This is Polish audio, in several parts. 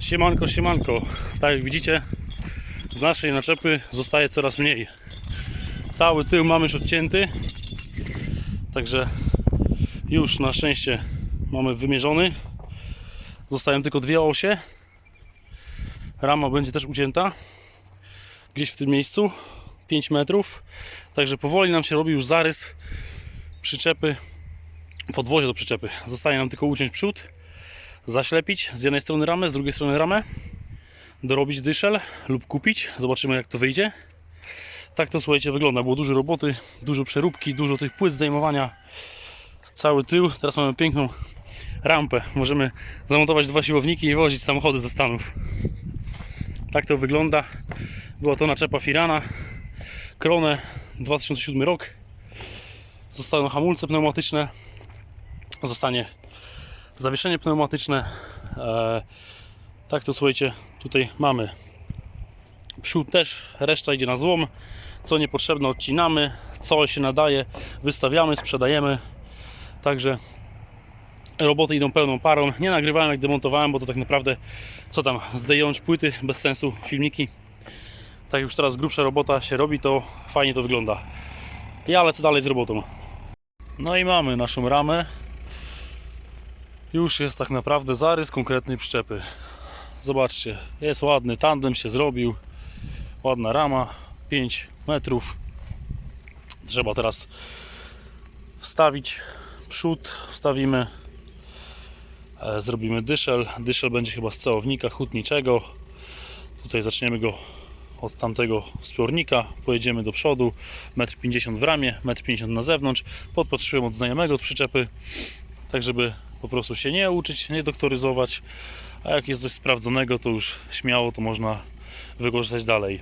Siemanko, siemanko. Tak jak widzicie, z naszej naczepy zostaje coraz mniej. Cały tył mamy już odcięty. Także już na szczęście mamy wymierzony. Zostają tylko dwie osie. Rama będzie też ucięta. Gdzieś w tym miejscu. 5 metrów. Także powoli nam się robi już zarys przyczepy. Podwozie do przyczepy. Zostaje nam tylko uciąć przód zaślepić z jednej strony ramę, z drugiej strony ramę, dorobić dyszel lub kupić. Zobaczymy jak to wyjdzie. Tak to słuchajcie wygląda. Było dużo roboty, dużo przeróbki, dużo tych płyt zdejmowania. Cały tył. Teraz mamy piękną rampę. Możemy zamontować dwa siłowniki i wozić samochody ze Stanów. Tak to wygląda. Była to naczepa Firana. Kronę 2007 rok. Zostaną hamulce pneumatyczne. Zostanie zawieszenie pneumatyczne. E, tak to słuchajcie, tutaj mamy. Przód też, reszta idzie na złom. Co niepotrzebne odcinamy, co się nadaje, wystawiamy, sprzedajemy. Także roboty idą pełną parą. Nie nagrywałem jak demontowałem, bo to tak naprawdę co tam, zdejęć płyty, bez sensu, filmiki. Tak już teraz grubsza robota się robi, to fajnie to wygląda. Ja lecę dalej z robotą. No i mamy naszą ramę już jest tak naprawdę zarys konkretnej przyczepy. Zobaczcie, jest ładny tandem się zrobił, ładna rama, 5 metrów. Trzeba teraz wstawić przód, wstawimy, e, zrobimy dyszel. Dyszel będzie chyba z całownika hutniczego. Tutaj zaczniemy go od tamtego wspornika, pojedziemy do przodu, 1,50 m w ramie, 1,50 m na zewnątrz. Podpatrzyłem od znajomego od przyczepy, tak żeby po prostu się nie uczyć, nie doktoryzować, a jak jest coś sprawdzonego, to już śmiało to można wykorzystać dalej.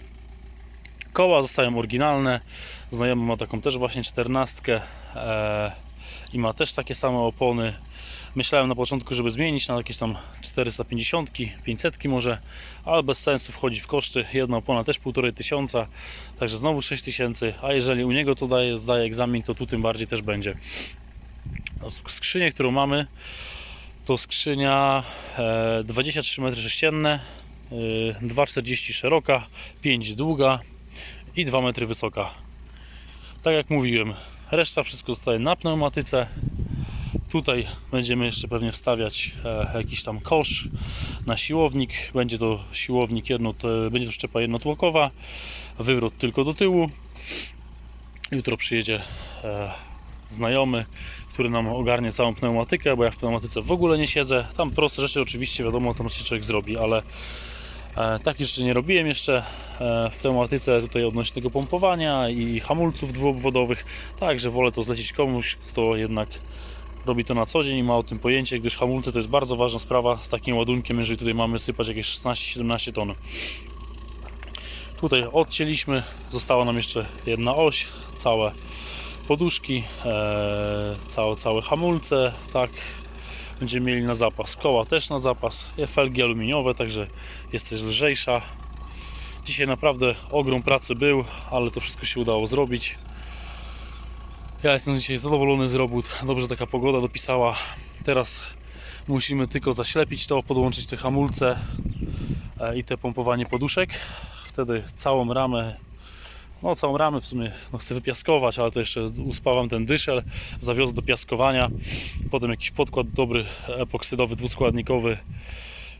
Koła zostają oryginalne. Znajomy ma taką też właśnie czternastkę e, i ma też takie same opony. Myślałem na początku, żeby zmienić na jakieś tam 450, 500 może, ale bez sensu wchodzi w koszty. Jedna opona też 1500, tysiąca, także znowu 6000, a jeżeli u niego to daje, zdaje egzamin, to tu tym bardziej też będzie. Skrzynię, którą mamy, to skrzynia e, 23 m3, e, 2,40 szeroka, 5 długa i 2 metry wysoka. Tak jak mówiłem, reszta wszystko zostaje na pneumatyce. Tutaj będziemy jeszcze pewnie wstawiać e, jakiś tam kosz na siłownik. Będzie to siłownik jedno, będzie to szczepa jednotłokowa, wywrót tylko do tyłu. Jutro przyjedzie e, znajomy, który nam ogarnie całą pneumatykę, bo ja w pneumatyce w ogóle nie siedzę. Tam proste rzeczy oczywiście, wiadomo, tam się człowiek zrobi, ale e, takich rzeczy nie robiłem jeszcze e, w pneumatyce tutaj odnośnie tego pompowania i hamulców dwuobwodowych, także wolę to zlecić komuś, kto jednak robi to na co dzień i ma o tym pojęcie, gdyż hamulce to jest bardzo ważna sprawa z takim ładunkiem, jeżeli tutaj mamy sypać jakieś 16-17 ton. Tutaj odcięliśmy, została nam jeszcze jedna oś, całe poduszki, e, całe, całe hamulce, tak. Będziemy mieli na zapas. Koła też na zapas. Felgi aluminiowe, także jest też lżejsza. Dzisiaj naprawdę ogrom pracy był, ale to wszystko się udało zrobić. Ja jestem dzisiaj zadowolony z robót. Dobrze taka pogoda dopisała. Teraz musimy tylko zaślepić to, podłączyć te hamulce e, i te pompowanie poduszek. Wtedy całą ramę no całą ramę w sumie no, chcę wypiaskować, ale to jeszcze uspawam ten dyszel, zawiozę do piaskowania, potem jakiś podkład dobry, epoksydowy, dwuskładnikowy,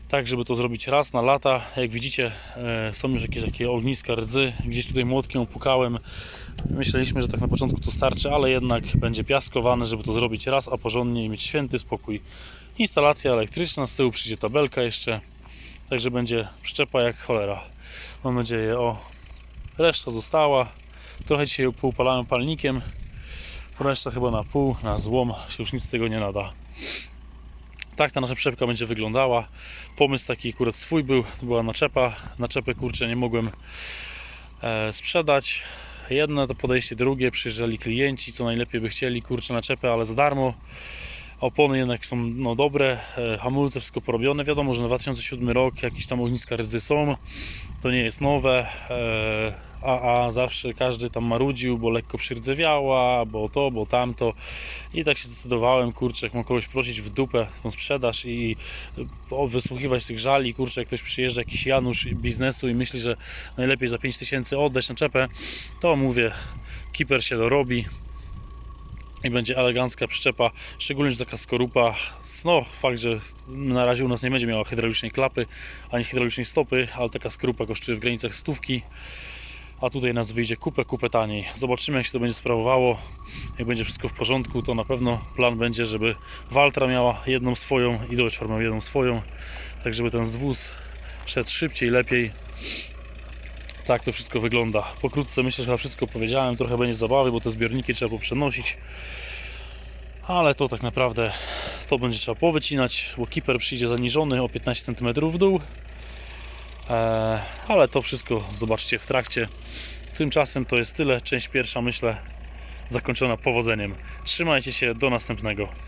tak żeby to zrobić raz na lata. Jak widzicie e, są już jakieś takie ogniska rdzy, gdzieś tutaj młotkiem opukałem. Myśleliśmy, że tak na początku to starczy, ale jednak będzie piaskowane, żeby to zrobić raz, a porządnie i mieć święty spokój. Instalacja elektryczna, z tyłu przyjdzie tabelka jeszcze, także będzie przyczepa jak cholera. Mam nadzieję, o Reszta została. Trochę dzisiaj poupalałem palnikiem. Reszta chyba na pół, na złom się już nic z tego nie nada. Tak ta nasza przepka będzie wyglądała. Pomysł taki akurat swój był, była naczepa. Naczepę kurczę nie mogłem e, sprzedać. Jedno to podejście, drugie przyjeżdżali klienci, co najlepiej by chcieli kurczę naczepę, ale za darmo. Opony jednak są no, dobre, e, hamulce wszystko porobione. Wiadomo, że na 2007 rok jakieś tam ogniska rdzy są, to nie jest nowe, e, a, zawsze każdy tam marudził, bo lekko przyrdzewiała, bo to, bo tamto. I tak się zdecydowałem, kurczę, jak mam kogoś prosić w dupę tą sprzedaż i o, wysłuchiwać tych żali, kurczę, jak ktoś przyjeżdża, jakiś Janusz biznesu i myśli, że najlepiej za 5000 oddać na czepę, to mówię, Keeper się dorobi i będzie elegancka przyczepa, szczególnie, że taka skorupa, no fakt, że na razie u nas nie będzie miała hydraulicznej klapy, ani hydraulicznej stopy, ale taka skorupa kosztuje w granicach stówki, a tutaj nas wyjdzie kupę, kupę taniej. Zobaczymy jak się to będzie sprawowało, jak będzie wszystko w porządku, to na pewno plan będzie, żeby Waltra miała jedną swoją i Dodge Farm miał jedną swoją, tak żeby ten zwóz szedł szybciej, lepiej. Tak to wszystko wygląda. Pokrótce myślę, że chyba wszystko powiedziałem. Trochę będzie zabawy, bo te zbiorniki trzeba poprzenosić. Ale to tak naprawdę to będzie trzeba powycinać, bo keeper przyjdzie zaniżony o 15 cm w dół. Eee, ale to wszystko zobaczcie w trakcie. Tymczasem to jest tyle. Część pierwsza myślę zakończona powodzeniem. Trzymajcie się, do następnego.